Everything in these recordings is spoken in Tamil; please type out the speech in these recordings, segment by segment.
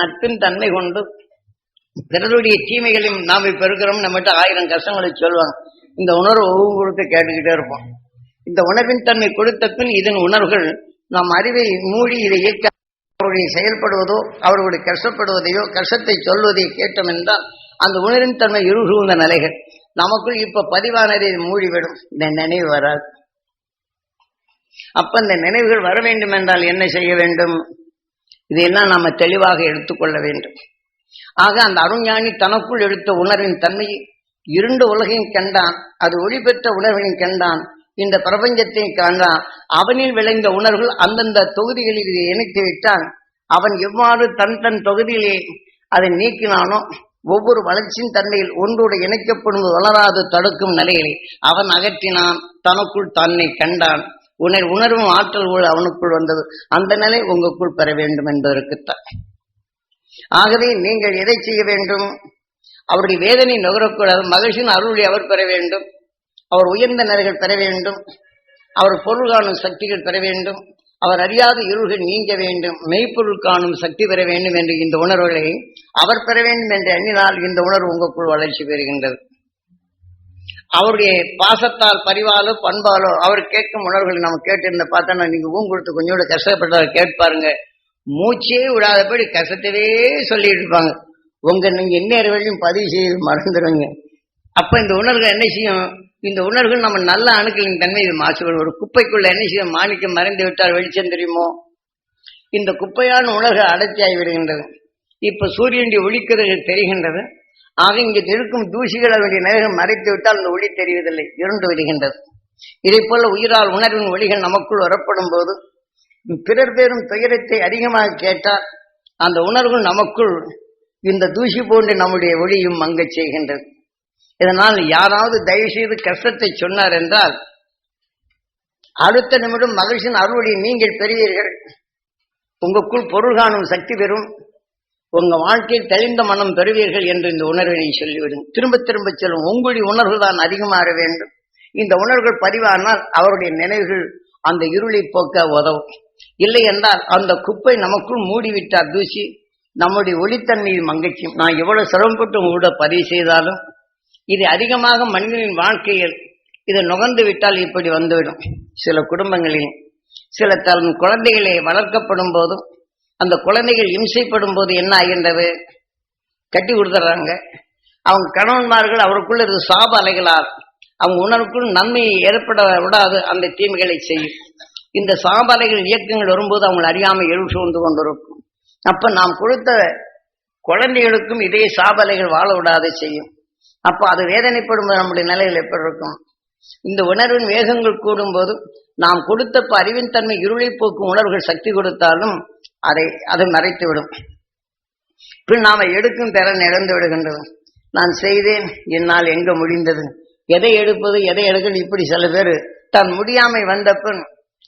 நட்பின் தன்மை கொண்டு பிறருடைய தீமைகளையும் நாம் இப்ப இருக்கிறோம் நம்மகிட்ட ஆயிரம் கஷ்டங்களை சொல்லுவாங்க. இந்த உணர்வு ஒவ்வொருத்த கேட்டுக்கிட்டே இருப்போம். இந்த உணர்வின் தன்மை கொடுத்த பின் இதன் உணர்வுகள் நாம் அறிவை மூடி இதை இயக்க அவருடைய செயல்படுவதோ அவர்களுடைய கஷ்டப்படுவதையோ கஷ்டத்தை சொல்வதையோ கேட்டோம் என்றால் அந்த உணர்வின் தன்மை இருகுந்த நிலைகள். நமக்குள் இப்ப பதிவானதை மூடிவிடும். இந்த நினைவு வராது. அப்ப இந்த நினைவுகள் வர வேண்டும் என்றால் என்ன செய்ய வேண்டும்? இதையெல்லாம் நாம தெளிவாக எடுத்துக்கொள்ள வேண்டும். ஆக அந்த அருஞானி தனக்குள் எடுத்த உணர்வின் தன்மையை இருண்ட உலகையும் கண்டான். அது ஒளி பெற்ற உணர்வினையும் கண்டான். இந்த பிரபஞ்சத்தையும் கண்டான். அவனில் விளைந்த உணர்வுகள் அந்தந்த தொகுதிகளில் இதை இணைத்து விட்டான். அவன் எவ்வாறு தன் தன் தொகுதியிலே அதை நீக்கினானோ ஒவ்வொரு வளர்ச்சியின் தன்மையில் ஒன்றோடு இணைக்கப்படும் வளராது தடுக்கும் நிலையிலே அவன் அகற்றினான். தனக்குள் தன்னை கண்டான். உணர் உணர்வும் ஆற்றல் கூட அவனுக்குள் வந்தது. அந்த நிலை உங்களுக்குள் பெற வேண்டும் என்பதற்குத்தான். ஆகவே நீங்கள் எதை செய்ய வேண்டும்? அவருடைய வேதனை நுகரக்கூடாது. மகிழ்ச்சியின் அருளை அவர் பெற வேண்டும். அவர் உயர்ந்த நிலைகள் பெற வேண்டும். அவர் பொருள் காணும் சக்திகள் பெற வேண்டும். அவர் அறியாத இருள்கள் நீங்க வேண்டும். மெய்ப்பொருள் காணும் சக்தி பெற வேண்டும் என்று இந்த உணர்வுகளை அவர் பெற வேண்டும் என்று எண்ணினால் இந்த உணர்வு உங்களுக்குள் வளர்ச்சி பெறுகின்றது. அவருடைய பாசத்தால் பரிவாலோ பண்பாலோ அவர் கேட்கும் உணர்வுகளை நம்ம கேட்டிருந்த பார்த்தா நீங்க ஊன் கொடுத்து கொஞ்சோட கஷ்டப்பட்டவர் கேட்பாருங்க மூச்சே விடாதபடி கஷ்டத்தவே சொல்லிட்டு இருப்பாங்க. உங்க நீங்க எந்நேர வரையும் பதிவு செய்து மறந்துடுவீங்க அப்ப இந்த உணர்வுகள் என்ன செய்யும்? இந்த உணர்வுகள் நம்ம நல்ல அணுக்களின் தன்மை இது மாசுபடும். ஒரு குப்பைக்குள்ள என்ன செய்யும்? மாணிக்கம் மறைந்து விட்டால் வெளிச்சம் தெரியுமோ? இந்த குப்பையான உணர்வு அடர்த்தியாகி விடுகின்றது இப்ப சூரியனுடைய ஒழிக்கிறது தெரிகின்றது ஆக இங்கு இருக்கும் தூசிகள் அதனுடைய நேரம் மறைத்து விட்டால் அந்த ஒளி தெரிவதில்லை இருண்டு விடுகின்றது. இதை போல உயிரால் உணர்வின் ஒளிகள் நமக்குள் வரப்படும் போது பிறர் பேரும் துயரத்தை அதிகமாக கேட்டால் அந்த உணர்வு நமக்குள் இந்த தூசி போன்று நம்முடைய ஒளியும் மங்கச் செய்கின்றது. இதனால் யாராவது தயவு செய்து கஷ்டத்தை சொன்னார் என்றால் அடுத்த நிமிடம் மகிழ்ச்சியின் அருளை நீங்கள் பெறுவீர்கள். உங்களுக்குள் பொருள் காணும் சக்தி பெறும். உங்க வாழ்க்கையில் தெளிந்த மனம் பெறுவீர்கள் என்று இந்த உணர்வினை சொல்லிவிடும் திரும்ப திரும்ப சொல்லும் உங்களுடைய உணர்வு தான் அதிகமாக வேண்டும். இந்த உணர்வுகள் பதிவானால் அவருடைய நினைவுகள் அந்த இருளை போக்க உதவும். இல்லை என்றால் அந்த குப்பை நமக்குள் மூடிவிட்டார் தூசி நம்முடைய ஒளித்தன்மையில் மங்கச்சியும் நான் எவ்வளவு சிரமப்பட்டு உங்களோட பதிவு செய்தாலும் இது அதிகமாக மனிதனின் வாழ்க்கையில் இதை நுகர்ந்து விட்டால் இப்படி வந்துவிடும். சில குடும்பங்களில் சில தன் குழந்தைகளை வளர்க்கப்படும் போதும் அந்த குழந்தைகள் இம்சைப்படும் போது என்ன ஆகின்றது? கட்டி கொடுத்துட்றாங்க அவங்க கணவன்மார்கள் அவருக்குள்ள இருந்து சாப அலைகளால் அவங்க உணர்வுக்குள் நன்மையை ஏற்பட விடாது அந்த தீமைகளை செய்யும். இந்த சாப அலைகள் இயக்கங்கள் வரும்போது அவங்களை அறியாமல் எழு சூழ்ந்து கொண்டிருக்கும். அப்ப நாம் கொடுத்த குழந்தைகளுக்கும் இதே சாபலைகள் வாழ விடாது செய்யும். அப்போ அது வேதனைப்படும் நம்முடைய நிலையில் எப்படி இருக்கும்? இந்த உணர்வின் வேகங்கள் கூடும்போது நாம் கொடுத்த அறிவின் தன்மை இருளை போக்கும் உணர்வுகள் சக்தி கொடுத்தாலும் அதை அது மறைத்துவிடும். பின் நாம எடுக்கும் திறன் இழந்து விடுகின்றது. நான் செய்தேன் என்னால் எங்க முடிந்தது? எதை எடுப்பது எதை எடுக்கிறது இப்படி சில பேர். தன் முடியாமை வந்த பின்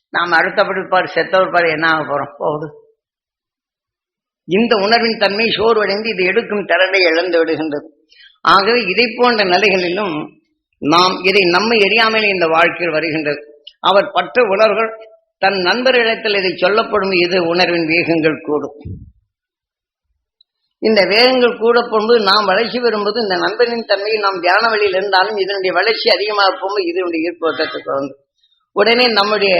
நாம் அடுத்தபடி பாடு செத்தவர் பாடு என்ன ஆக போறோம்? போகுது. இந்த உணர்வின் தன்மை சோர்வடைந்து இது எடுக்கும் திறனை இழந்து விடுகின்றது. ஆகவே இதை போன்ற நிலைகளிலும் நாம் இதை நம்மை எரியாமல் இந்த வாழ்க்கையில் வருகின்றது. அவர் பற்ற உணர்வுகள் தன் நண்பர்களிடத்தில் இதை சொல்லப்படும் இது உணர்வின் வேகங்கள் கூடும். இந்த வேகங்கள் கூட நாம் வளர்ச்சி பெறும்போது இந்த நண்பனின் தன்மையை நாம் தியான வழியில் இருந்தாலும் இதனுடைய வளர்ச்சி அதிகமாக போகும்போது இதனுடைய ஈர்ப்பு வட்டத்துக்கு வந்து உடனே நம்முடைய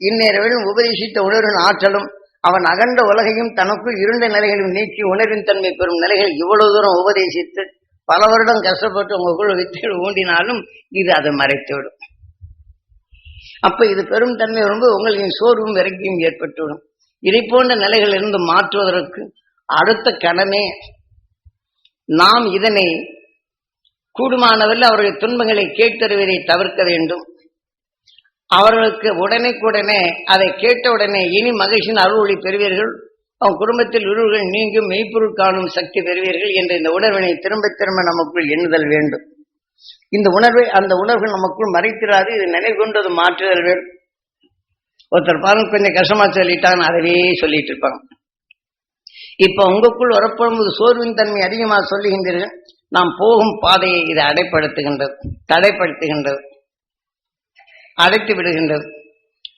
இந்நேரவிலும் உபதேசித்த உணர்வின் ஆற்றலும் அவன் அகண்ட உலகையும் தனக்குள் இருண்ட நிலைகளையும் நீக்கி உணர்வின் தன்மை பெறும் நிலைகள் இவ்வளவு தூரம் உபதேசித்து பல வருடம் கஷ்டப்பட்டு உங்களுக்குள்ள வித்தைகள் ஊண்டினாலும் இது அதை மறைத்துவிடும். அப்ப இது பெரும் தன்மை வரும்போது உங்களின் சோர்வும் விரக்கியும் ஏற்பட்டுவிடும். இதை போன்ற நிலைகளிலிருந்து மாற்றுவதற்கு அடுத்த கணமே நாம் இதனை கூடுமானவர்கள் அவருடைய துன்பங்களை கேட்டறிவதை தவிர்க்க வேண்டும். அவர்களுக்கு உடனேக்குடனே அதை கேட்ட உடனே இனி மகிழ்ச்சியின் அருள்வொளி பெறுவீர்கள். அவன் குடும்பத்தில் உருவர்கள் நீங்கும் மெய்ப்பொருள் காணும் சக்தி பெறுவீர்கள் என்ற இந்த உணர்வினை திரும்ப திரும்ப நமக்குள் எண்ணுதல் வேண்டும். இந்த உணர்வை அந்த உணர்வு நமக்குள் மறைத்திராது இது நினைவு கொண்டது மாற்றுதல் ஒருத்தர் பாருங்க கொஞ்சம் கஷ்டமா சொல்லிட்டான்னு அதவே சொல்லிட்டு இருப்பாங்க. இப்ப உங்களுக்குள் வரப்போகும்போது சோர்வின் தன்மை அதிகமாக சொல்லுகின்றீர்கள் நாம் போகும் பாதையை இதை அடைப்படுத்துகின்றது தடைப்படுத்துகின்றது அடைத்து விடுகின்றது.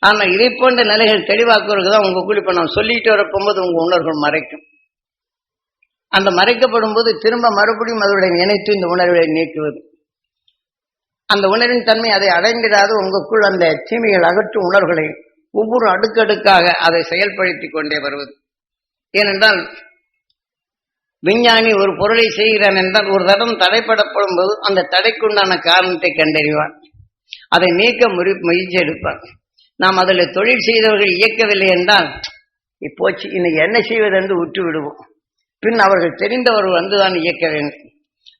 ஆனா இதை போன்ற நிலைகள் தெளிவாக்குறது தான் உங்களுக்குள் இப்ப நான் சொல்லிட்டு வரப்போகும்போது உங்க உணர்வுகள் மறைக்கும். அந்த மறைக்கப்படும் போது திரும்ப மறுபடியும் அதனுடைய நினைத்து இந்த உணர்வை நீக்குவது. அந்த உணரின் தன்மை அதை அடைந்திடாது. உங்களுக்குள் அந்த தீமைகள் அகற்றும் உணர்வுகளை ஒவ்வொரு அடுக்கடுக்காக அதை செயல்படுத்தி கொண்டே வருவது. ஏனென்றால் விஞ்ஞானி ஒரு பொருளை செய்கிறான் என்றால் ஒரு தடம் தடைப்படப்படும் போது அந்த தடைக்குண்டான காரணத்தை கண்டறிவான். அதை நீக்க முறி முயற்சி எடுப்பான். நாம் அதில் தொழில் செய்தவர்கள் இயக்கவில்லை என்றால் இப்போச்சு இன்னைக்கு என்ன செய்வது என்று விட்டு விடுவோம். பின் அவர்கள் தெரிந்தவர்கள் வந்துதான் இயக்க வேண்டும்.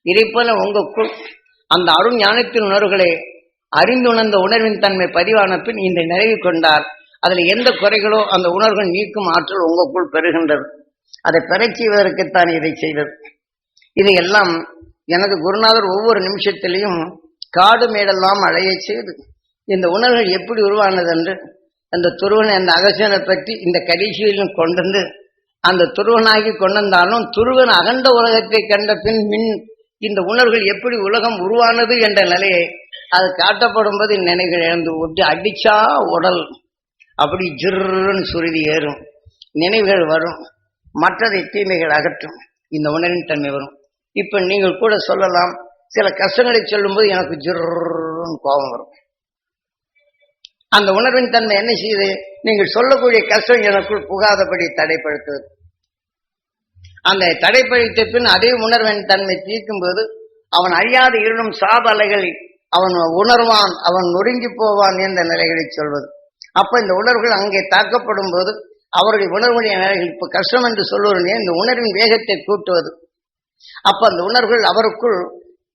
இதை போல உங்களுக்குள் அந்த அருண் ஞானத்தின் உணர்வுகளை அறிந்துணர்ந்த உணர்வின் தன்மை பதிவான பின் இந்த நிறைவு கொண்டார். அதில் எந்த குறைகளோ அந்த உணர்வுகள் நீக்கும் ஆற்றல் உங்களுக்குள் பெறுகின்றது. அதை பெறச் செய்வதற்குத்தான் இதை செய்தது. இதையெல்லாம் எனது குருநாதர் ஒவ்வொரு நிமிஷத்திலையும் காடு மேடெல்லாம் அழைய செய்து இந்த உணர்வுகள் எப்படி உருவானது என்று அந்த துருவனை அந்த அகசனை பற்றி இந்த கடைசியிலும் கொண்டு வந்து அந்த துருவனாகி கொண்டு வந்தாலும் துருவன் அகண்ட உலகத்தை கண்ட பின் மின் இந்த உணர்வுகள் எப்படி உலகம் உருவானது என்ற நிலையை அது காட்டப்படும் போது நினைவுகள் இழந்து விட்டு அடிச்சா உடல். அப்படி ஜிர்ன்னு சுருதி ஏறும். நினைவுகள் வரும். மற்றதை தீமைகள் அகற்றும். இந்த உணர்வின் தன்மை வரும். இப்ப நீங்கள் கூட சொல்லலாம் சில கஷ்டங்களை சொல்லும்போது எனக்கு ஜிர்ன்னு கோபம் வரும். அந்த உணர்வின் தன்மை என்ன செய்யுது? நீங்கள் சொல்லக்கூடிய கஷ்டம் எனக்குள் புகாதபடி தடைப்படுத்துவது. அந்த தடைப்பழித்த பின் அதே உணர்வின் தன்மை தீர்க்கும் போது அவன் அழியாத இருளும் சாத அலைகளை அவன் உணர்வான் அவன் நொறுங்கி போவான் என்ற நிலைகளை சொல்வது. அப்ப இந்த உணர்வுகள் அங்கே தாக்கப்படும் போது அவருடைய உணர்வுடைய நிலைகள் இப்ப கஷ்டம் என்று சொல்லுவதே இந்த உணர்வின் வேகத்தை கூட்டுவது. அப்ப அந்த உணர்வுகள் அவருக்குள்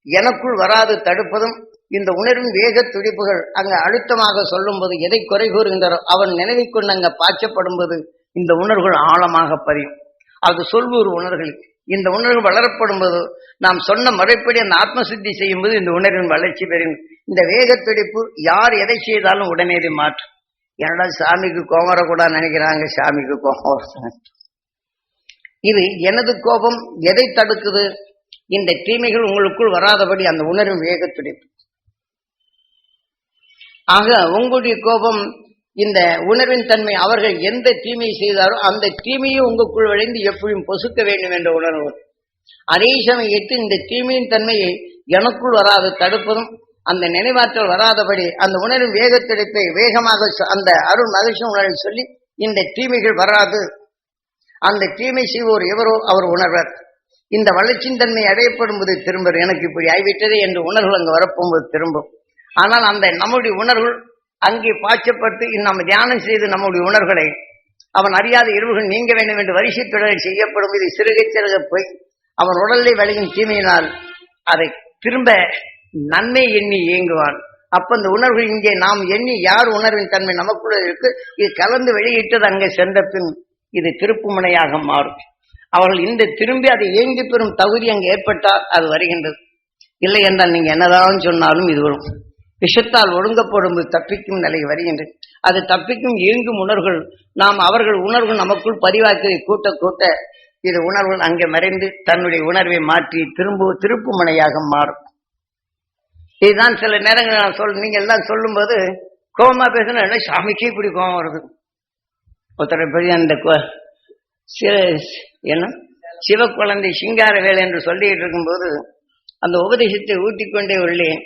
எனக்குள் வராது தடுப்பதும் இந்த உணர்வின் வேக துடிப்புகள் அங்க அழுத்தமாக சொல்லும்போது எதை குறை கூறுகின்றோ அவன் நினைவைக் கொண்டு அங்க பாய்ச்சப்படும் போது இந்த உணர்வுகள் ஆழமாக பதியும். அது சொல்வூர் உணர்கள். இந்த உணர்வு வளரப்படும் போது நாம் சொன்ன முறைப்படி அந்த ஆத்மசித்தி செய்யும் போது இந்த உணர்வின் வளர்ச்சி பெறும். இந்த வேக துடிப்பு யார் எதை செய்தாலும் உடனே இதை மாற்றும். என்னடா சாமிக்கு கோபம் வரக்கூடாது நினைக்கிறாங்க சாமிக்கு கோபம் இது எனது கோபம் எதை தடுக்குது? இந்த தீமைகள் உங்களுக்குள் வராதபடி அந்த உணர்வின் வேக துடிப்பு ஆக உங்களுடைய கோபம் இந்த உணர்வின் தன்மை அவர்கள் எந்த தீமையை செய்தாரோ அந்த தீமையை உங்களுக்குள் விளைந்து எப்படியும் பொசுக்க வேண்டும் என்ற உணர்வு. அதே சமயத்தில் இந்த தீமையின் தன்மையை எனக்குள் வராது தடுப்பதும் அந்த நினைவாற்றல் வராதபடி அந்த உணர்வின் வேகத்தெடுப்பை வேகமாக அந்த அருள் மகிழ்ச்சி உணர்வை சொல்லி இந்த தீமைகள் வராது. அந்த தீமை செய்வோர் எவரோ அவர் உணர்வர். இந்த வளர்ச்சியின் தன்மை அடையப்படும் போது திரும்பும் எனக்கு இப்படி ஆகிவிட்டது என்ற உணர்வு அங்கு வரப்போகும்போது திரும்பும். ஆனால் அந்த நம்முடைய உணர்வுகள் அங்கே பாய்ச்சப்பட்டு நாம் தியானம் செய்து நம்முடைய உணர்வுகளை அவன் அறியாத இருவுகள் நீங்க வேண்டும் என்று வரிசை தொடரில் செய்யப்படும். இது சிறுகை சிறுக போய் அவன் உடலை விளையும் தீமையினால் அதை திரும்ப நன்மை எண்ணி இயங்குவான். அப்ப அந்த உணர்வு இங்கே நாம் எண்ணி யார் உணர்வின் தன்மை நமக்குள்ள இருக்கு. இது கலந்து வெளியிட்டது அங்கே சென்ற பின் இது திருப்புமுனையாக மாறும். அவர்கள் இந்த திரும்பி அதை இயங்கி பெறும் தகுதி அங்கு ஏற்பட்டால் அது வருகின்றது. இல்லை என்றால் நீங்க என்னதான் சொன்னாலும் இது வரும். விஷத்தால் ஒழுங்கப்படும் தப்பிக்கும் நிலை வருகின்றது அது தப்பிக்கும் இயங்கும் உணர்வுகள். நாம் அவர்கள் உணர்வு நமக்குள் பதிவாக்கி கூட்ட கூட்ட இது உணர்வுகள் அங்கே மறைந்து தன்னுடைய உணர்வை மாற்றி திரும்ப திருப்பு முனையாக மாறும். இதுதான் சில நேரங்கள் நான் சொல் நீங்க எல்லாம் சொல்லும்போது கோபமா பேசினா என்ன சாமிக்கே இப்படி கோபம் வருது. ஒருத்தர் பெரிய அந்த கோ- என்ன சிவ குழந்தை சிங்கார வேலை என்று சொல்லிட்டு இருக்கும்போது அந்த உபதேசத்தை ஊட்டிக்கொண்டே உள்ளேன்.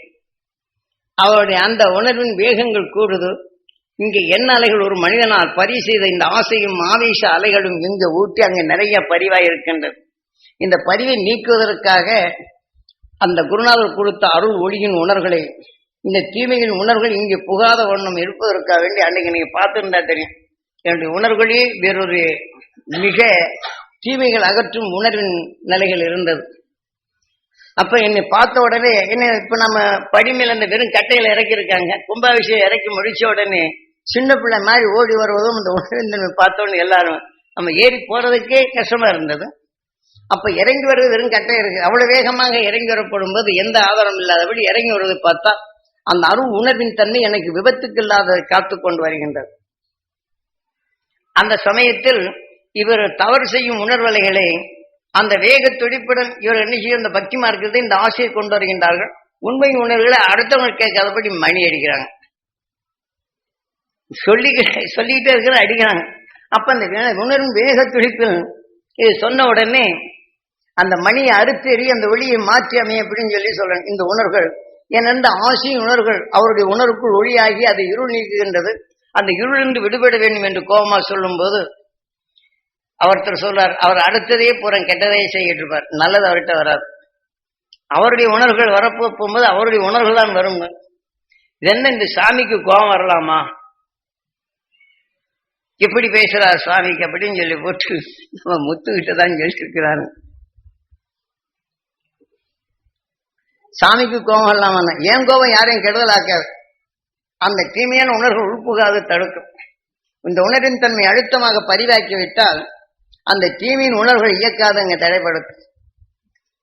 அவருடைய அந்த உணர்வின் வேகங்கள் கூடுது இங்கே என்ன அலைகள் ஒரு மனிதனால் பரி செய்த இந்த ஆசையும் ஆவேச அலைகளும் இங்கு ஊட்டி அங்கே நிறைய பரிவாய் இருக்கின்றது. இந்த பரிவை நீக்குவதற்காக அந்த குருநாதர் கொடுத்த அருள் ஒளியின் உணர்களை இந்த தீமையின் உணர்வுகள் இங்கே புகாத வண்ணம் இருப்பதற்காக வேண்டி அன்னைக்கு நீங்க பார்த்துருந்தா தெரியும். என்னுடைய உணர்வுகளே வேறொரு மிக தீமைகள் அகற்றும் உணர்வின் நிலைகள் இருந்தது. அப்ப என்னை பார்த்த உடனே என்ன இப்ப நம்ம படிமையில அந்த வெறும் கட்டையில இறக்கி இருக்காங்க கும்பாபிஷேகம் இறக்கி முடிச்ச உடனே சின்ன பிள்ளை மாதிரி ஓடி வருவதும் இந்த உணர்வின் பார்த்தோன்னு எல்லாரும் நம்ம ஏறி போறதுக்கே கஷ்டமா இருந்தது. அப்ப இறங்கி வருவது வெறும் கட்டை இருக்கு. அவ்வளவு வேகமாக இறங்கி வரப்படும் போது எந்த ஆதாரம் இல்லாதபடி இறங்கி வருவதை பார்த்தா அந்த அருள் உணர்வின் தன்மை எனக்கு விபத்துக்கு இல்லாத காத்து கொண்டு வருகின்றது. அந்த சமயத்தில் இவர் தவறு செய்யும் உணர்வலைகளை அந்த வேக துடிப்புடன் இவர் என்ன செய்யும் இந்த பக்தி மார்க்கத்தை இந்த ஆசையை கொண்டு வருகின்றார்கள். உண்மை உணர்வுகளை அடுத்தவங்க கேட்காதபடி மணி அடிக்கிறாங்க. சொல்லி சொல்லிக்கிட்டே இருக்கிற அடிக்கிறாங்க. அப்ப அந்த உணரும் வேக துடிப்பில் இது சொன்ன உடனே அந்த மணியை அறுத்தெறி அந்த ஒளியை மாற்றி அமைய அப்படின்னு சொல்லி சொல்றேன் இந்த உணர்வுகள் ஏனென்ற ஆசையும் உணர்வுகள் அவருடைய உணர்வுக்குள் ஒளியாகி அதை இருள் நீக்குகின்றது. அந்த இருளிலிருந்து விடுபட வேண்டும் என்று கோபமா சொல்லும்போது அவர்த்தர் சொல்றார் அவர் அடுத்ததே பூரம் கெட்டதையே செய்யிட்டு இருப்பார் நல்லது அவர்கிட்ட வராது. அவருடைய உணர்வுகள் வரப்போ போகும்போது அவருடைய உணர்வுகள் தான் வரும். இதென்ன இந்த சாமிக்கு கோபம் வரலாமா? எப்படி பேசுறார் சுவாமிக்கு அப்படின்னு சொல்லி போட்டு நம்ம முத்துக்கிட்ட தான் சொல்லிருக்கிறாரு சாமிக்கு கோபம் இல்லாம ஏன் கோபம் யாரையும் கெடுதலாக்காது? அந்த தீமையான உணர்வு உள்புகாது தடுக்கும். இந்த உணர்வின் தன்மை அழுத்தமாக பதிவாக்கி விட்டால் அந்த தீமையின் உணர்வுகள் இயக்காது அங்க தடைப்படுத்தும்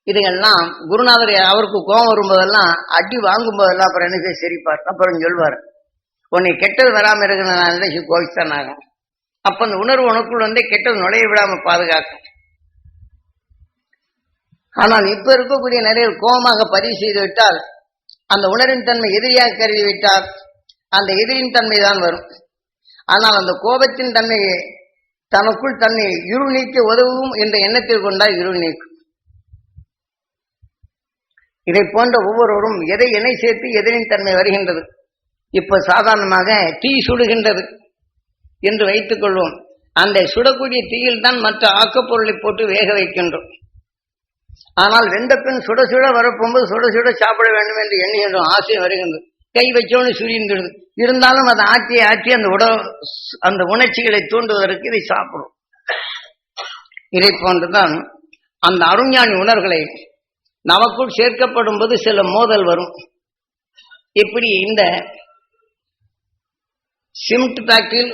இதுங்கெல்லாம் குருநாதர் அவருக்கு கோபம் வரும்போதெல்லாம் அடி வாங்கும் போதெல்லாம் அப்புறம் என்ன செய்ய சிரிப்பார். அப்புறம் சொல்வார் உன்னை கெட்டது வராமல் இருக்கிற நான் நினைச்சு கோவிச்சுதான் ஆகும் அப்போ அந்த உணர்வு உனக்குள் வந்து கெட்டது நுழைய விடாம பாதுகாக்கும். ஆனால் இப்போ இருக்கக்கூடிய நிறைய கோபமாக பதிவு செய்து விட்டால் அந்த உணர்வின் தன்மை எதிரியாக கருதி விட்டால் அந்த எதிரின் தன்மை தான் வரும். ஆனால் அந்த கோபத்தின் தன்மையை தனக்குள் தன்னை இருள் நீக்க உதவும் என்ற எண்ணத்தில் கொண்டால் இருள் நீக்கும் இதை போன்ற ஒவ்வொருவரும் எதை இணை சேர்த்து எதிரின் தன்மை வருகின்றது? இப்ப சாதாரணமாக தீ சுடுகின்றது என்று வைத்துக் கொள்வோம். அந்த சுடக்கூடிய தீயில் தான் மற்ற ஆக்கப்பொருளை போட்டு வேக வைக்கின்றோம். ஆனால் வெந்த பின் சுட சுட வரப்போகும்போது சுட சுட சாப்பிட வேண்டும் என்று எண்ணுகின்றோம் ஆசை வருகின்றது. கை வச்சோன்னு சுரிந்துடுது இருந்தாலும் அதை ஆற்றி ஆற்றி அந்த உட அந்த உணர்ச்சிகளை தூண்டுவதற்கு இதை சாப்பிடும். இதை போன்றுதான் அந்த அருஞானி உணர்களை நமக்குள் சேர்க்கப்படும் போது சில மோதல் வரும். இப்படி இந்த சிமெண்ட் பேக்கில்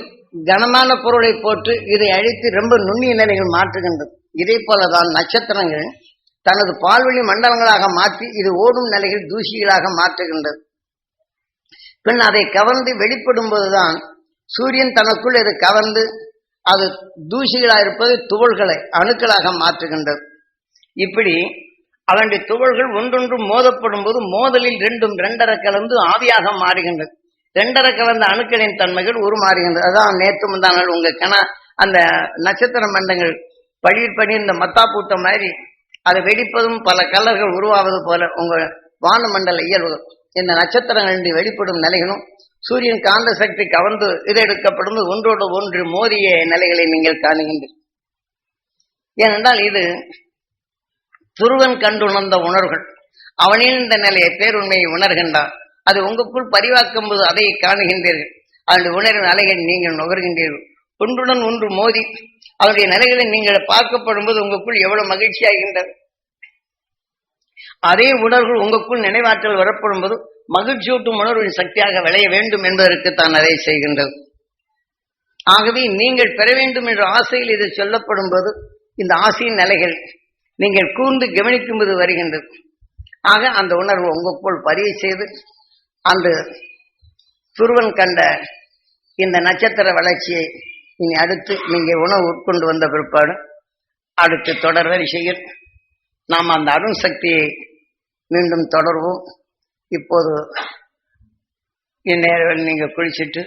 கனமான பொருளை போட்டு இதை அழித்து ரொம்ப நுண்ணிய நிலைகள் மாற்றுகின்றது. இதே போலதான் நட்சத்திரங்கள் தனது பால்வழி மண்டலங்களாக மாற்றி இது ஓடும் நிலைகள் தூசிகளாக மாற்றுகின்றது. பின் அதை கவர்ந்து வெளிப்படும் போதுதான் சூரியன் தனக்குள் இதை கவர்ந்து அது தூசிகளாக இருப்பது துகள்களை அணுக்களாக மாற்றுகின்றது. இப்படி அவனுடைய துகள்கள் ஒன்றொன்று மோதப்படும் போது மோதலில் ரெண்டும் ரெண்டரை கலந்து ஆவியாக மாறுகின்றது. ரெண்டரை கலந்த அணுக்களின் தன்மைகள் உருமாறுகின்றது அதான் நேற்று முந்தாங்கள் உங்க கண அந்த நட்சத்திர மண்டங்கள் பழிர் பணி இந்த மத்தா பூத்த மாதிரி அதை வெடிப்பதும் பல கலர்கள் உருவாவது போல உங்க வானமண்டல இயல்புகள். இந்த நட்சத்திரங்களின் வெளிப்படும் நிலைகளும் சூரியன் காந்த சக்தி கவர்ந்து இது எடுக்கப்படும் ஒன்றோடு ஒன்று மோதிய நிலைகளை நீங்கள் காணுகின்றீர்கள். ஏனென்றால் இது துருவன் கண்டுணர்ந்த உணர்வுகள். அவனின் இந்த நிலையை பேருண்மையை உணர்கின்றான். அது உங்களுக்குள் பரிவாக்கும் போது அதை காணுகின்றீர்கள். அதனுடைய உணர்வின் அலைகள் நீங்கள் நுகர்கின்றீர்கள். ஒன்றுடன் ஒன்று மோதி அவருடைய நிலைகளை நீங்கள் பார்க்கப்படும் போது உங்களுக்குள் எவ்வளவு மகிழ்ச்சியாகின்றது. அதே உணர்வுகள் உங்களுக்குள் நினைவாற்றல் வரப்படும் போது மகிழ்ச்சியூட்டும் உணர்வின் சக்தியாக விளைய வேண்டும் என்பதற்கு தான் அதை செய்கின்றது ஆகவே நீங்கள் பெற வேண்டும் என்ற ஆசையில் இது சொல்லப்படும் போது இந்த ஆசையின் நிலைகள் நீங்கள் கூர்ந்து கவனிக்கும் போது வருகின்றது ஆக அந்த உணர்வு உங்களுக்குள் பதிவு செய்து அந்த துருவன் கண்ட இந்த நட்சத்திர வளர்ச்சியை இனி அடுத்து நீங்கள் உணவு உட்கொண்டு வந்த பிற்பாடு அடுத்து தொடர் வரிசையில் நாம் அந்த அருண் சக்தியை மீண்டும் தொடர்வோம். இப்போது இந்நேரம் நீங்கள் குளிச்சுட்டு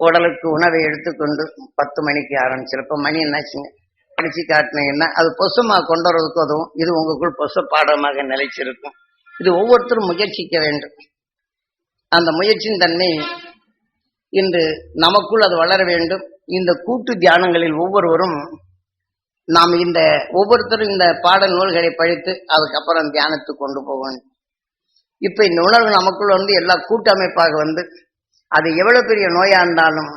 உடலுக்கு உணவை எடுத்துக்கொண்டு பத்து மணிக்கு ஆரம்பிச்சிருப்ப மணி என்னாச்சுங்க? படிச்சு காட்டினீங்கன்னா அது பொசுமா கொண்டு வரதுக்கு உதவும் இது உங்களுக்குள் பொச பாடமாக நிலைச்சிருக்கும். இது ஒவ்வொருத்தரும் முயற்சிக்க வேண்டும். அந்த முயற்சியின் தன்மை இன்று நமக்குள் அது வளர வேண்டும். இந்த கூட்டு தியானங்களில் ஒவ்வொருவரும் நாம் இந்த ஒவ்வொருத்தரும் இந்த பாட நூல்களை படித்து அதுக்கப்புறம் தியானத்துக்கு கொண்டு போக வேண்டும். இந்த உணர்வு நமக்குள்ள வந்து எல்லா கூட்டமைப்பாக வந்து அது எவ்வளோ பெரிய நோயாக இருந்தாலும்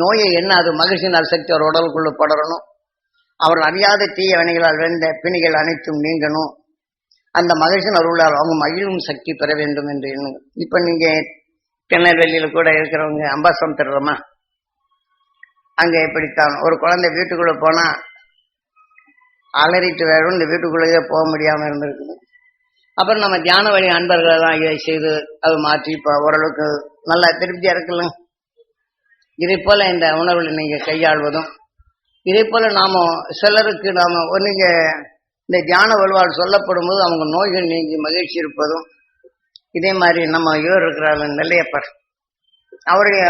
நோயை என்ன அது மகிழ்ச்சியினால் சக்தி அவர் உடலுக்குள்ள படரணும். அவர் அறியாத தீய வினைகளால் வெந்த பிணிகள் அனைத்தும் நீங்கணும். அந்த மகிழ்ச்சியின் அருளால் அவங்க மகிழும் சக்தி பெற வேண்டும் என்று எண்ணுங்க இப்போ நீங்கள் திருநெல்வேலியில் கூட இருக்கிறவங்க அம்பாசம் தர்றோமா? அங்கே இப்படித்தான். ஒரு குழந்தை வீட்டுக்குள்ளே போனால் அலறிட்டு வேறும் இந்த வீட்டுக்குள்ளேயே போக முடியாமல் இருந்திருக்குது. அப்புறம் நம்ம தியான வழி அன்பர்களை தான் இதை செய்து அது மாற்றி இப்போ ஓரளவுக்கு நல்லா திருப்தியாக இருக்குல்ல. இதை போல் இந்த உணர்வுகளை நீங்கள் கையாள்வதும் இதே போல் நாம சிலருக்கு நாம் நீங்கள் இந்த தியான வலுவால் சொல்லப்படும் போது அவங்க நோய்கள் நீங்கி மகிழ்ச்சி இருப்பதும் இதே மாதிரி நம்ம இவர் இருக்கிறாரு நெல்லையப்பர். அவருடைய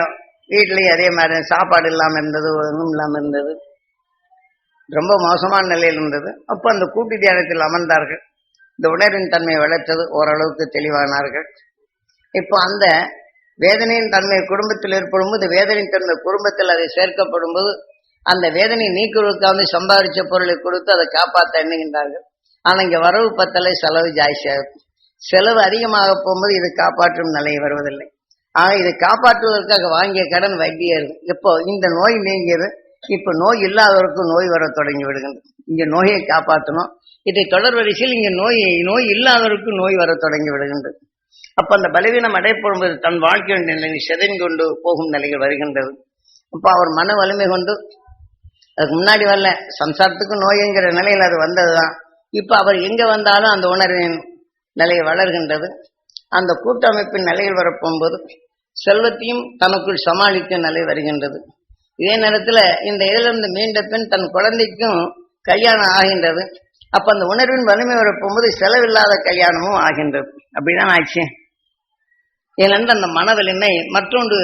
வீட்லேயும் அதே மாதிரி சாப்பாடு இல்லாமல் இருந்தது ஒன்றும் இல்லாமல் இருந்தது. ரொம்ப மோசமான நிலையில் இருந்தது. அப்போ அந்த கூட்டு தியானத்தில் அமர்ந்தார்கள். இந்த உணர்வின் தன்மையை வளர்த்தது ஓரளவுக்கு தெளிவானார்கள். இப்போ அந்த வேதனையின் தன்மை குடும்பத்தில் ஏற்படும் போது வேதனையின் தன்மை குடும்பத்தில் அதை சேர்க்கப்படும் போது அந்த வேதனை நீக்குவதற்காக சம்பாதிச்ச பொருளை கொடுத்து அதை காப்பாற்ற எண்ணுகின்றார்கள். ஆனால் இங்கே வரவு பத்தலை செலவு ஜாஸ்தியாகும் செலவு அதிகமாக போகும்போது இது காப்பாற்றும் நிலை வருவதில்லை. ஆக இதை காப்பாற்றுவதற்காக வாங்கிய கடன் வட்டியே இருக்கும் இப்போ இந்த நோய் நீங்கியது இப்ப நோய் இல்லாதவருக்கும் நோய் வர தொடங்கி விடுகின்றது இங்க நோயை காப்பாற்றணும் இதை தொடர் வரிசையில் இங்க நோய் நோய் இல்லாதவருக்கும் நோய் வர தொடங்கி விடுகின்றது. அப்ப அந்த பலவீனம் அடைப்படும்போது தன் வாழ்க்கையின் நிலையை செதன் கொண்டு போகும் நிலைகள் வருகின்றது. அப்ப அவர் மன வலிமை கொண்டு அதுக்கு முன்னாடி வரல சம்சாரத்துக்கு நோய்ங்கிற நிலையில் அது வந்ததுதான். இப்ப அவர் எங்க வந்தாலும் அந்த உணர்வின் நிலை வளர்கின்றது. அந்த கூட்டமைப்பின் நிலையில் வரப்போகும்போது செல்வத்தையும் தனக்குள் சமாளிக்கும் நிலை வருகின்றது. இதே நேரத்துல இந்த இதிலிருந்து மீண்ட பின் தன் குழந்தைக்கும் கல்யாணம் ஆகின்றது. அப்ப அந்த உணர்வின் வலிமை வரப்போகும்போது செலவில்லாத கல்யாணமும் ஆகின்றது. அப்படிதான் ஆச்சு. ஏனென்று அந்த மனவலிமை மற்றொன்று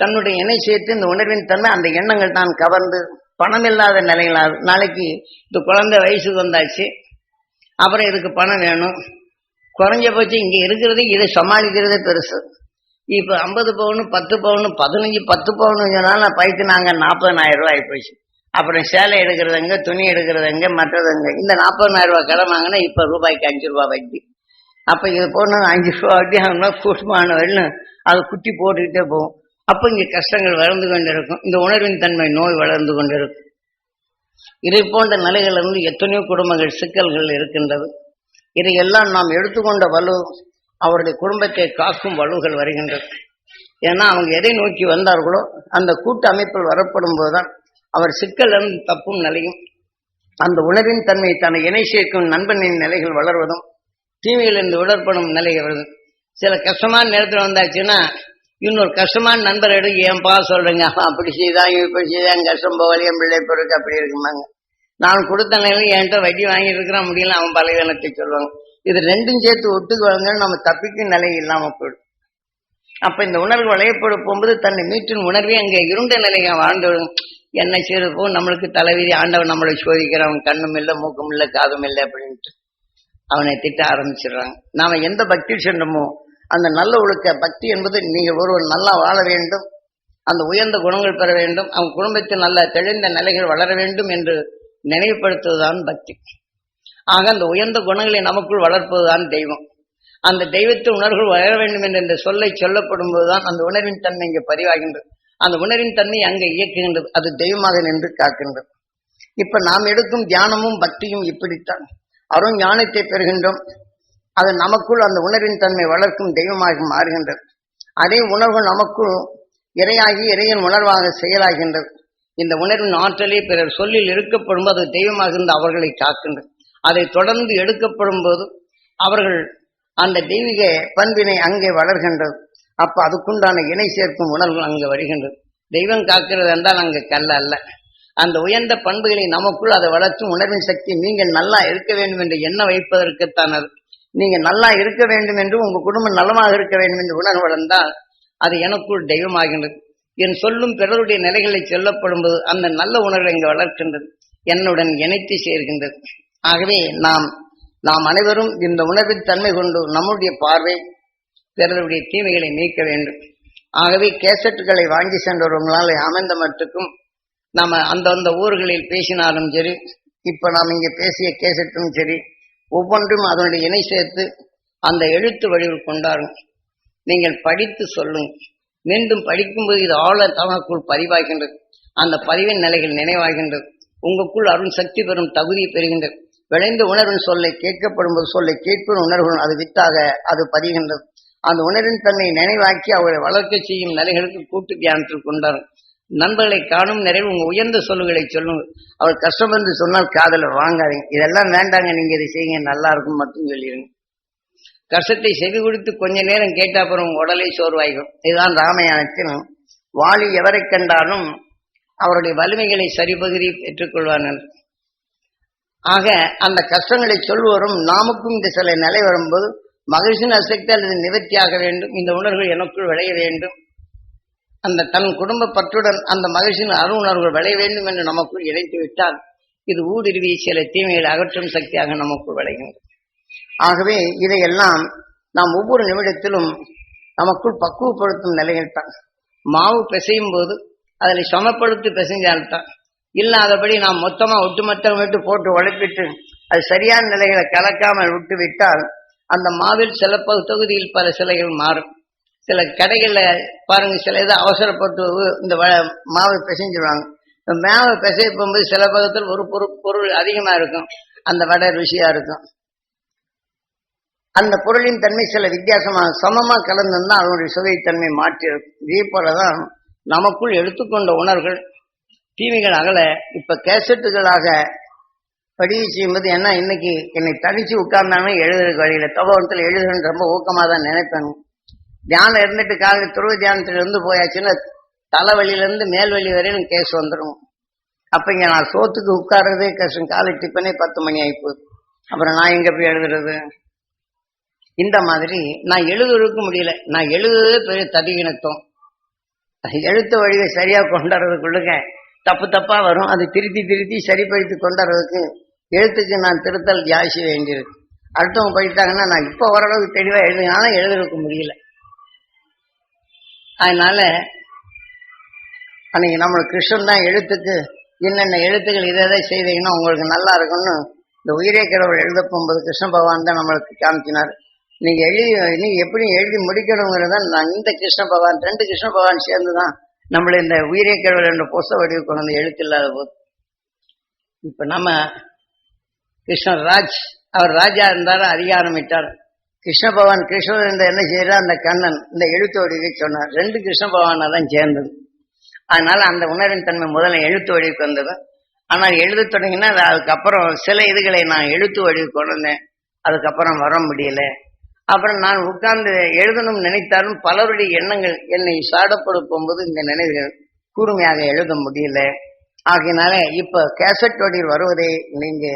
தன்னுடைய இணை சேர்த்து இந்த உணர்வின் தன்மை அந்த எண்ணங்கள் தான் கவர்ந்து பணம் இல்லாத நிலைகளாக நாளைக்கு இந்த குழந்தை வயசுக்கு வந்தாச்சு. அப்புறம் இதுக்கு பணம் வேணும். குறைஞ்சபட்சம் இங்க இருக்கிறது இதை சமாளிக்கிறதே பெருசு. இப்ப ஐம்பது பவுனு பத்து பவுனு பதினஞ்சு பத்து பவுனு சொன்னாலும் பைக்கு நாங்கள் நாற்பதனாயிரம் ரூபாய் ஆகிப்போச்சு அப்புறம் சேலை எடுக்கிறதுங்க துணி எடுக்கிறதுங்க மற்றதுங்க இந்த நாற்பதனாயிரம் ரூபாய் கடன் வாங்கினா இப்போ ரூபாய்க்கு அஞ்சு ரூபாய் வட்டி அப்போ இது போன அஞ்சு ரூபா வட்டி ஆகணும்னா கூட்டமான அது குட்டி போட்டுக்கிட்டே போகும். அப்போ இங்கே கஷ்டங்கள் வளர்ந்து கொண்டு இருக்கும் இந்த உணர்வின் தன்மை நோய் வளர்ந்து கொண்டு இருக்கும் இதை போன்ற நிலைகள் இருந்து எத்தனையோ குடும்பங்கள் சிக்கல்கள் இருக்கின்றது. இதையெல்லாம் நாம் எடுத்துக்கொண்ட வலு அவருடைய குடும்பத்தை காக்கும் வலுகள் வருகின்றது. ஏன்னா அவங்க எதை நோக்கி வந்தார்களோ அந்த கூட்டு அமைப்பில் வரப்படும் போதுதான் அவர் சிக்கல் தப்பும் நிலையும். அந்த உணர்வின் தன்மை தன்னை இணை சேர்க்கும் நண்பனின் நிலைகள் வளர்வதும் தீமையிலிருந்து விடற்படும் நிலை வருதும் சில கஷ்டமான நேரத்தில் வந்தாச்சுன்னா இன்னொரு கஷ்டமான நண்பரிடம் ஏன்பா சொல்றீங்க? அப்படி செய்தான் இப்படி செய்தான் கஷ்டம் போகல என் பிள்ளை பொருக்கு அப்படி இருக்குமாங்க நான் கொடுத்த நிலையில என்கிட்ட வட்டி வாங்கிட்டு இருக்கிறான் முடியல அவன் பலவீனத்தை சொல்லுவாங்க இது ரெண்டும் சேர்த்து ஒட்டுக்குவாங்க நம்ம தப்பிக்கும் நிலை இல்லாம போயிடும். அப்ப இந்த உணர்வு வளையப்பட போகும்போது தன்னை மீட்டின் உணர்வே அங்கே இருண்ட நிலையை வாழ்ந்து என்ன செய்யறப்போ நம்மளுக்கு தலைவிதி ஆண்டவன் நம்மளை சோதிக்கிறான் கண்ணும் இல்லை மூக்கும் இல்லை காதும் இல்லை அப்படின்ட்டு அவனை திட்ட ஆரம்பிச்சிடுறாங்க. நாம எந்த பக்தி சென்றோமோ அந்த நல்ல ஒழுக்க பக்தி என்பது நீங்கள் ஒருவர் நல்லா வாழ வேண்டும் அந்த உயர்ந்த குணங்கள் பெற வேண்டும் அவன் குடும்பத்தில் நல்ல தெளிந்த நிலைகள் வளர வேண்டும் என்று நினைவுபடுத்துவதுதான் பக்தி. ஆக அந்த உயர்ந்த குணங்களை நமக்குள் வளர்ப்பதுதான் தெய்வம். அந்த தெய்வத்தின் உணர்வுகள் வளர வேண்டும் என்ற இந்த சொல்லை சொல்லப்படும் போதுதான் அந்த உணர்வின் தன்மை இங்கே பதிவாகின்றது. அந்த உணர்வின் தன்மை அங்கே இயக்குகின்றது. அது தெய்வமாக நின்று காக்கின்றது. இப்ப நாம் எடுக்கும் தியானமும் பக்தியும் இப்படித்தான். அருண் ஞானத்தை பெறுகின்றோம். அது நமக்குள் அந்த உணர்வின் தன்மை வளர்க்கும் தெய்வமாக மாறுகின்றது. அதே உணர்வு நமக்குள் இரையாகி இறையின் உணர்வாக செயலாகின்றது. இந்த உணர்வின் ஆற்றலே பிறர் சொல்லில் எடுக்கப்படும் போது தெய்வமாக இருந்து அவர்களை காக்கின்றது. அதை தொடர்ந்து எடுக்கப்படும் போது அவர்கள் அந்த தெய்வீக பண்பினை அங்கே வளர்கின்றது. அப்போ அதுக்குண்டான இணை சேர்க்கும் உணர்வு அங்கே வருகின்றது. தெய்வம் காக்கிறது என்றால் அங்கே கல்ல அல்ல. அந்த உயர்ந்த பண்புகளை நமக்குள் அதை வளர்த்தும் உணர்வின் சக்தி நீங்கள் நல்லா இருக்க வேண்டும் என்று எண்ண வைப்பதற்குத்தான் அது. நீங்கள் நல்லா இருக்க வேண்டும் என்று உங்கள் குடும்பம் நலமாக இருக்க வேண்டும் என்று உணர்வு வளர்ந்தால் அது எனக்குள் தெய்வமாகின்றது. என் சொல்லும் பிறருடைய நிலைகளை சொல்லப்படும் போது அந்த நல்ல உணர்வை இங்கே வளர்க்கின்றது. என்னுடன் இணைத்து சேர்கின்றது. ஆகவே நாம் நாம் அனைவரும் இந்த உணர்வின் தன்மை கொண்டு நம்முடைய பார்வை பிறருடைய தீமைகளை நீக்க வேண்டும். ஆகவே கேசட்டுகளை வாங்கி சென்றவர்களால் அமைந்த மட்டுக்கும் நாம் அந்தந்த ஊர்களில் பேசினாலும் சரி இப்போ நாம் இங்கே பேசிய கேசட்டும் சரி ஒவ்வொன்றும் அதனுடைய இணை சேர்த்து அந்த எழுத்து வடிவில் கொண்டாரும் நீங்கள் படித்து சொல்லுங்க மீண்டும் படிக்கும்போது இது ஆழ தமக்குள் பதிவாகின்றது. அந்த பதிவின் நிலைகள் நினைவாகின்றது. உங்களுக்குள் அருண் சக்தி பெறும் தகுதி பெறுகின்றது. விளைந்து உணர்வின் சொல்லை கேட்கப்படும் போது சொல்லை கேட்பின் உணர்வுடன் அது வித்தாக அது பதிகின்றது. அந்த உணர்வின் தன்னை நினைவாக்கி அவரை வளர்க்க செய்யும் நிலைகளுக்கு கூட்டு தியானத்தில் கொண்டாரும் நண்பர்களை காணும் நிறைவு உங்க உயர்ந்த சொல்லுகளை சொல்லும். அவர் கஷ்டம் என்று சொன்னால் காதல வாங்காதீங்க. இதெல்லாம் வேண்டாங்க. நீங்க இதை செய்யுங்க. நல்லா இருக்கும் மட்டும் சொல்லிடுங்க கஷ்டத்தை செவி கொடுத்து கொஞ்ச நேரம் கேட்ட அப்புறம் உடலை சோர்வாய்க்கும் இதுதான் ராமாயணத்தில் வாலி எவரை கண்டாலும் அவருடைய வலிமைகளை சரிபகுதி பெற்றுக்கொள்வார்கள் ஆக அந்த கஷ்டங்களை சொல்வரும் நாமுக்கும் இந்த சில நிலை வரும்போது மகிழ்ச்சியின் அசக்தி அல்லது நிவர்த்தியாக வேண்டும். இந்த உணர்வுகள் எனக்குள் விளைய வேண்டும். அந்த தன் குடும்ப பற்றுடன் அந்த மகிழ்ச்சியின் அருணர்வுகள் விளைய வேண்டும் என்று நமக்குள் இணைத்து விட்டால் இது ஊடுருவி சில தீமைகளை அகற்றும் சக்தியாக நமக்குள் விளையும். ஆகவே இதையெல்லாம் நாம் ஒவ்வொரு நிமிடத்திலும் நமக்குள் பக்குவப்படுத்தும் நிலையில் தான் மாவு பிசையும் போது அதில் சமப்படுத்தி பிசைஞ்சால்தான் இல்லாதபடி நாம் மொத்தமா ஒட்டுமொத்தம் விட்டு போட்டு உழைப்பிட்டு அது சரியான நிலைகளை கலக்காமல் விட்டு விட்டால் அந்த மாவில் சில பகு தொகுதியில் பல சிலைகள் மாறும். சில கடைகளில் பாருங்க சில இதை அவசரப்பட்டு இந்த வ- மாவை பிசைஞ்சிடுவாங்க இந்த மாவை பிசை போகும்போது சில பக்கத்தில் ஒரு பொருள் பொருள் அதிகமாக இருக்கும். அந்த வடை ருசியாக இருக்கும். அந்த பொருளின் தன்மை சில வித்தியாசமாக சமமாக கலந்துருந்தால் அதனுடைய சுவைத்தன்மை மாற்றி இருக்கும் இதே போலதான் நமக்குள் எடுத்துக்கொண்ட உணர்வுகள் டிவிகள் அகல இப்ப கேசட்டுகளாக பதிவு செய்யும்போது என்ன இன்னைக்கு என்னை தனிச்சு உட்கார்ந்தானே எழுதுறதுக்கு வழியில. தபவனத்தில் எழுதுன்னு ரொம்ப ஊக்கமாக தான் நினைப்பேன். தியானம் இருந்துட்டு காலையில் துருவ தியானத்துல இருந்து போயாச்சுன்னா தலைவலியிலேருந்து மேல்வழி வரையிலும் கேஸ் வந்துடும் அப்ப இங்க நான் சோத்துக்கு உட்கார்றதே கஷ்டம். காலை டிப்பனே பத்து மணி ஆயிப்போகுது அப்புறம் நான் எங்க போய் எழுதுறது? இந்த மாதிரி நான் எழுதுறதுக்கு முடியல. நான் எழுதுறதே பெரிய ததிகிணத்துவம் எழுத்து வழியை சரியா கொண்டாடுறதுக்குள்ளுங்க தப்பு தப்பாக வரும். அது திருத்தி திருத்தி சரிப்படுத்தி கொண்டுறதுக்கு எழுத்துக்கு நான் திருத்தல் ஜாஸ்தி வேண்டியிருக்கு அடுத்தவங்க படித்தாங்கன்னா நான் இப்போ ஓரளவுக்கு தெளிவாக எழுதுனாலும் எழுதுறதுக்கு முடியல. அதனால அன்னைக்கு நம்மளுக்கு கிருஷ்ணன் தான் எழுத்துக்கு என்னென்ன எழுத்துக்கள் இதை எதை செய்தீங்கன்னா உங்களுக்கு நல்லா இருக்கும்னு இந்த உயிரே கடவுள் எழுத போகும்போது கிருஷ்ண பகவான் தான் நம்மளுக்கு காமிச்சினார். நீங்கள் எழுதி நீங்கள் எப்படி எழுதி முடிக்கணுங்கிறத நான் இந்த கிருஷ்ண பகவான் ரெண்டு கிருஷ்ண பகவான் சேர்ந்து தான் நம்மள இந்த உயிரிய கடவுள் என்ற பொச வடிவு கொண்டு வந்து எழுத்து இல்லாத போது. இப்ப நம்ம கிருஷ்ணர் ராஜ் அவர் ராஜா இருந்தார் அதிகாரம் விட்டார் கிருஷ்ண பகவான் கிருஷ்ணர் இருந்த என்ன செய்யறார் அந்த கண்ணன் இந்த எழுத்து வடிவை சொன்னார். ரெண்டு கிருஷ்ண பகவானா தான் சேர்ந்தது. அதனால அந்த உணர்வின் தன்மை முதல்ல எழுத்து வடிவுக்கு வந்தது. ஆனால் எழுத தொடங்கினா அது அதுக்கப்புறம் சில இதுகளை நான் எழுத்து வடிவு கொண்டு வந்தேன். அதுக்கப்புறம் வர முடியல. அப்புறம் நான் உட்கார்ந்து எழுதணும் நினைத்தாலும் பலருடைய எண்ணங்கள் என்னை சாடப்படுத்தும் போது இந்த நினைவுகள் கூர்மையாக எழுத முடியல. ஆகையினால இப்ப கேசட் வடிவில் வருவதை நீங்க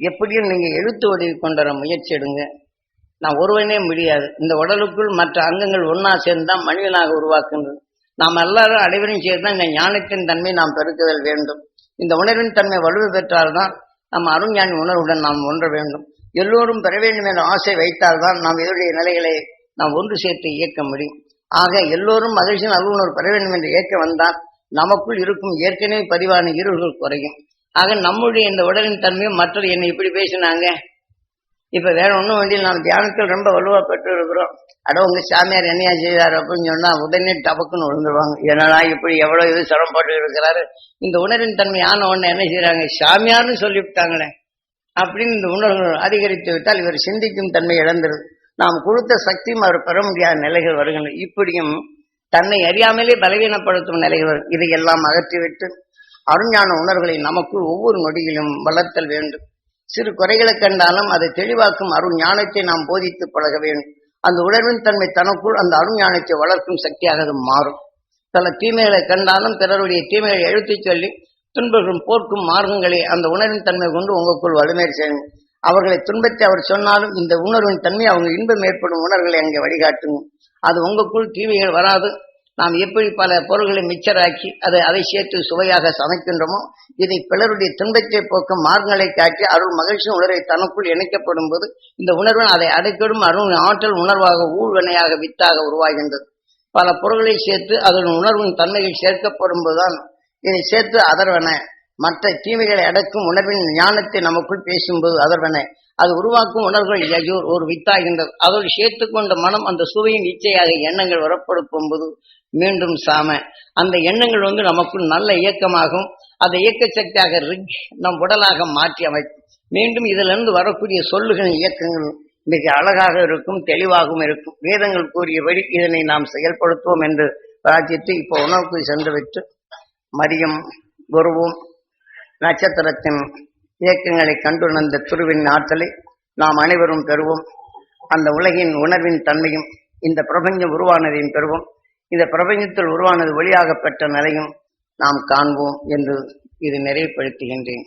எப்படியும் நீங்க எழுத்து வடிவில் கொண்டு வர முயற்சி எடுங்க. நான் ஒருவனே முடியாது. இந்த உடலுக்குள் மற்ற அங்கங்கள் ஒன்னா சேர்ந்து தான் மனிதனாக உருவாக்குன்றது நாம் எல்லாரும் அனைவரும் சேர்ந்து இந்த ஞானத்தின் தன்மை நாம் பெருக்குதல் வேண்டும். இந்த உணர்வின் தன்மை வலுவு பெற்றால்தான் நம்ம அருஞானி உணர்வுடன் நாம் ஒன்ற வேண்டும். எல்லோரும் பெற வேண்டும் என்ற ஆசை வைத்தால்தான் நாம் இதனுடைய நிலைகளை நாம் ஒன்று சேர்த்து இயக்க முடியும். ஆக எல்லோரும் மகிழ்ச்சியின் அலுவலர் பெற வேண்டும் என்று இயக்கம் வந்தால் நமக்குள் இருக்கும் ஏற்கனவே பதிவான இருள்கள் குறையும். ஆக நம்முடைய இந்த உடலின் தன்மையும் மற்றவர் என்னை இப்படி பேசினாங்க? இப்ப வேற ஒன்றும் வேண்டிய நாம் தியானத்தில் ரொம்ப வலுவா பெற்று இருக்கிறோம் அட உங்க சாமியார் என்னையா செய்தார் அப்படின்னு சொன்னா உடனே டபக்குன்னு விழுந்துருவாங்க. என்னடா இப்படி எவ்வளவு இது சிரமப்பட்டு இருக்கிறாரு? இந்த உணர்வின் தன்மை ஆன உடனே என்ன செய்யறாங்க சாமியார்னு சொல்லிவிட்டாங்களே. அப்படின்னு இந்த உணர்வு அதிகரித்து விட்டால் இவர் சிந்திக்கும் தன்மை இழந்துருது. நாம் கொடுத்த சக்தியும் அவர் பெற முடியாத நிலைகள் வருகின்றன. இப்படியும் தன்னை அறியாமலே பலவீனப்படுத்தும் நிலைகள் வரும். இதையெல்லாம் அகற்றிவிட்டு அருஞான உணர்வுகளை நமக்குள் ஒவ்வொரு நொடியிலும் வளர்த்தல் வேண்டும். சிறு குறைகளை கண்டாலும் அதை தெளிவாக்கும் அருண் ஞானத்தை நாம் போதித்து பழக வேண்டும். அந்த உணர்வின் தன்மை தனக்குள் அந்த அருள் ஞானத்தை வளர்க்கும் சக்தியாக அது மாறும். பல தீமைகளை கண்டாலும் பிறருடைய தீமைகளை எழுத்துச் சொல்லி துன்பர்களும் போர்க்கும் மார்க்கங்களை அந்த உணர்வின் தன்மை கொண்டு உங்களுக்குள் வலுமை செய்யும் அவர்களை துன்பத்தை அவர் சொன்னாலும் இந்த உணர்வின் தன்மை அவங்க இன்பம் ஏற்படும் உணர்வுகளை அங்கே வழிகாட்டும். அது உங்களுக்குள் தீமைகள் வராது. நாம் எப்படி பல பொருள்களை மிச்சராக்கி அதை அதை சேர்த்து சுவையாக சமைக்கின்றோமோ இதை பிறருடைய துன்பத்தை போக்கும் மார்களை காட்டி அருள் மகிழ்ச்சி உணர்வை தனக்குள் இணைக்கப்படும் போது இந்த உணர்வு அதை அடைக்கிடும் அருள் ஆற்றல் உணர்வாக ஊழ்வினையாக வித்தாக உருவாகின்றது. பல பொருள்களை சேர்த்து அதன் உணர்வின் தன்மைகள் சேர்க்கப்படும் போதுதான் இதை சேர்த்து அதர்வன. மற்ற தீமைகளை அடக்கும் உணர்வின் ஞானத்தை நமக்குள் பேசும்போது அதர்வன. அது உருவாக்கும் உணர்வுகள் யஜூர் ஒரு வித்தாகின்றது அதோடு சேர்த்து கொண்ட மனம் அந்த சுவையின் இச்சையாக எண்ணங்கள் வரப்படுத்தும் போது மீண்டும் சாம. அந்த எண்ணங்கள் வந்து நமக்குள் நல்ல இயக்கமாகும். அந்த இயக்க சக்தியாக ரிக் நம் உடலாக மாற்றி அமைக்கும். மீண்டும் இதிலிருந்து வரக்கூடிய சொல்லுகள் இயக்கங்கள் மிக அழகாக இருக்கும் தெளிவாகவும் இருக்கும். வேதங்கள் கூறியபடி இதனை நாம் செயல்படுத்துவோம் என்று பிரார்த்தித்து இப்போ உணவுக்கு சென்று விட்டு மரியம் குருவும் நட்சத்திரத்தின் இயக்கங்களை கண்டுணர்ந்த துருவின் ஆற்றலை நாம் அனைவரும் பெறுவோம். அந்த உலகின் உணர்வின் தன்மையும் இந்த பிரபஞ்சம் உருவானதையும் பெறுவோம். இந்த பிரபஞ்சத்தில் உருவானது வழியாக பெற்ற நிலையும் நாம் காண்போம் என்று இது நிறைவுபடுத்துகின்றேன்.